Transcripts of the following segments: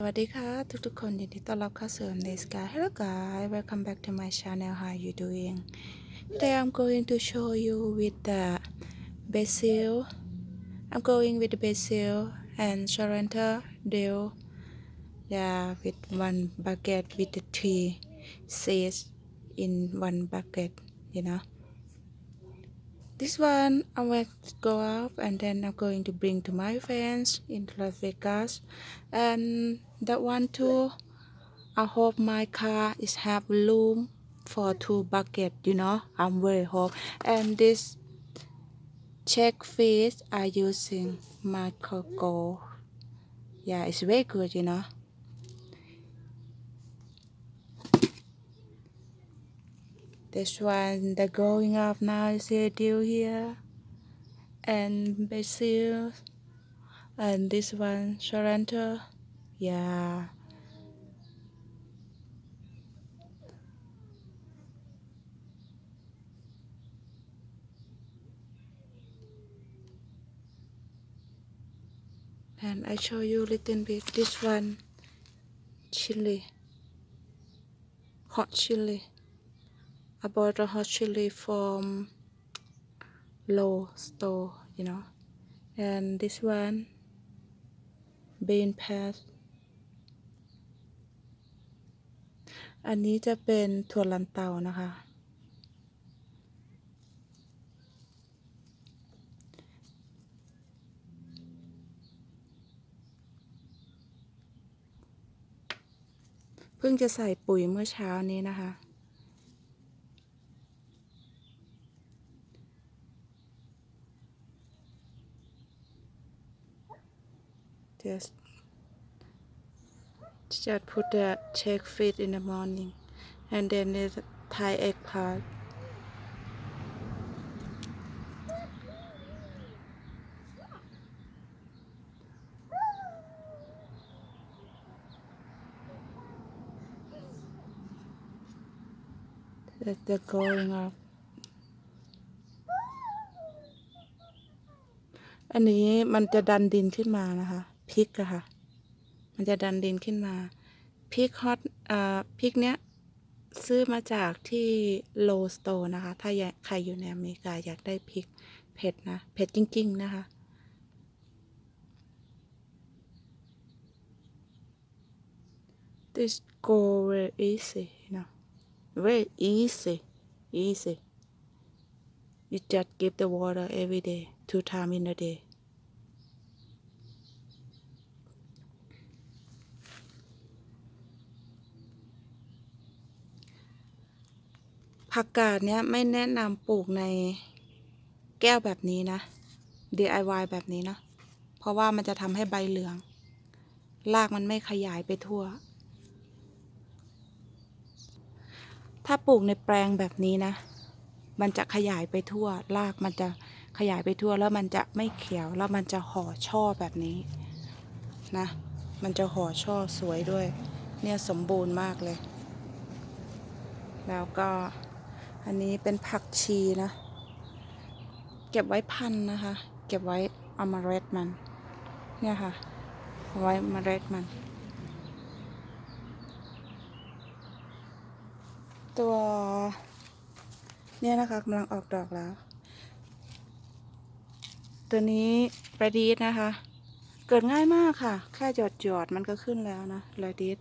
สวัสดีค่ะ ทุกๆคนยินดีต้อนรับเข้าสู่ในสกาย Hello guys welcome back to my channel how you doing today I'm going to show you with the basil I'm going with the basil and Sorrento dill yeah with one bucket with the three seeds in one bucket you know this one I will go out and then I'm going to bring to my friends in Las Vegas. And that one too I hope my car is have room for two bucket you know I'm very hope. And this check fish are using microgo yeah it's very good you know this one the growing up now is a deal here. And basil and this one Sorrento yeah. And I show you a little bit this one chili hot chili I bought a hot chili from low store you know and this one bean paste อันนี้จะเป็นถั่วลันเตานะคะ เพิ่งจะใส่ปุ๋ยเมื่อเช้านี้นะคะ just just put the check feed in the morning and then the Thai egg part that they're going up อันนี้มันจะดันดินขึ้นมานะคะ พริกอะค่ะ มันจะดันดินขึ้นมา พริกฮอตอ่าพริกเนี้ยซื้อมาจากที่โลสโตนะคะ ถ้าใครอยู่ในอเมริกาอยากได้พริกเผ็ดนะ เผ็ดจริง ๆ นะคะ this go very easy you know very easy easy you just give the water every day two time in a day ผักกาดเนี้ยไม่แนะนำปลูกในแก้วแบบนี้นะ DIY แบบนี้เนาะเพราะว่ามันจะทำให้ใบเหลือง รากมันไม่ขยายไปทั่ว ถ้าปลูกในแปลงแบบนี้นะ มันจะขยายไปทั่ว รากมันจะขยายไปทั่วแล้วมันจะไม่เขียว แล้วมันจะห่อช่อแบบนี้นะ มันจะห่อช่อสวยด้วย เนี่ยสมบูรณ์มากเลย แล้วก็ อันนี้เป็นผักชีนะ เก็บไว้พันนะคะ เก็บไว้เอามาเร็ดมัน เนี่ยค่ะเอาไว้มาเร็ดมัน ตัวเนี่ยนะคะกำลังออกดอกแล้ว ตัวนี้ประดีดนะคะ เกิดง่ายมากค่ะ แค่หยอดหยอดมันก็ขึ้นแล้วนะระดีด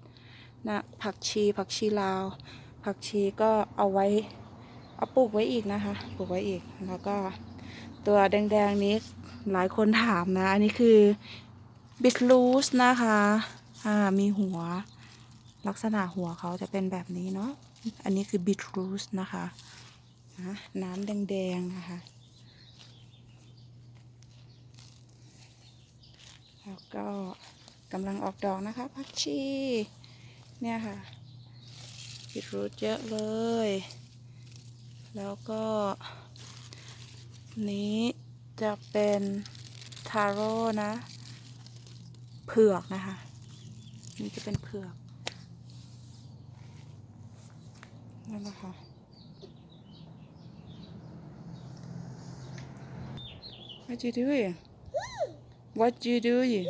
นะผักชีผักชีลาว ผักชีก็เอาไว้ เอาปลูกไว้อีกนะคะ ปลูกไว้อีก แล้วก็ตัวแดงๆนี้หลายคนถามนะ อันนี้คือบิทรูสนะคะ อ่า มีหัว ลักษณะหัวเขาจะเป็นแบบนี้เนาะ อันนี้คือบิทรูสนะคะนะน้ำแดงๆนะคะ แล้วก็กำลังออกดอกนะคะผักชี เนี่ยค่ะบีทรูทเยอะเลย แล้วก็ นี้จะเป็นทาโร่นะ เผือกนะคะ นี่จะเป็นเผือกนั่นแหละค่ะ What you doing? What you doing?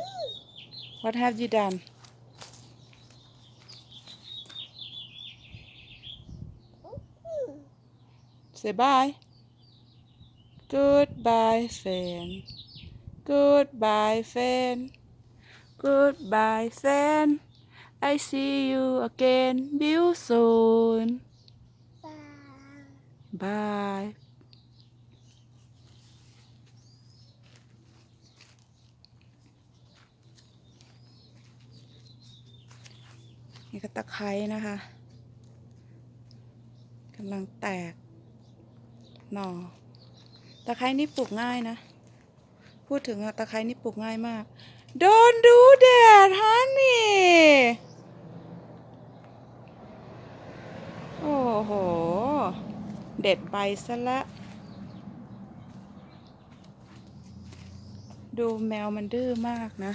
What have you done? Say bye goodbye fan goodbye fan goodbye fan I see you again real soon bye นี่ก็ตะไคร้นะคะกำลังแตก หน่อ ตะไคร้นี่ปลูกง่ายนะ พูดถึงตะไคร้นี่ปลูกง่ายมาก Don't do that honey โอ้โห เด็ดใบซะละดูแมวมันดื้อมากนะ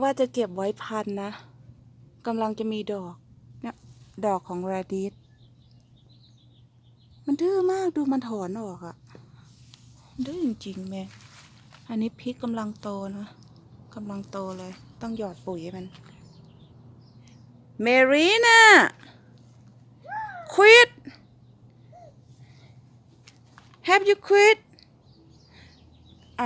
ว่าจะเก็บไว้พันนะกำลังจะมีดอกเนี่ยดอกของ r a d i s มันดื้อมากดูมันถอนออกอะดื้อจริงๆแม่อันนี้พริกกำลังโตนะกำลังโตเลย ต้องหยอดปุ๋ยให้มัน เมรีน่าควิด Have you quit ไอ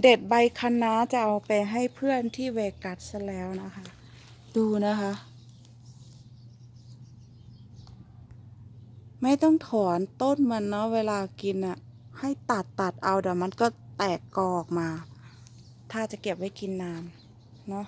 เด็ดใบคะน้าจะเอาไปให้เพื่อนที่เวกัสแล้วนะคะ ดูนะคะ ไม่ต้องถอนต้นมันเนาะเวลากินอะ่ะให้ตัดตัดเอาเดี๋ยวมันก็แตกกอออกมา ถ้าจะเก็บไว้กินนานเนาะ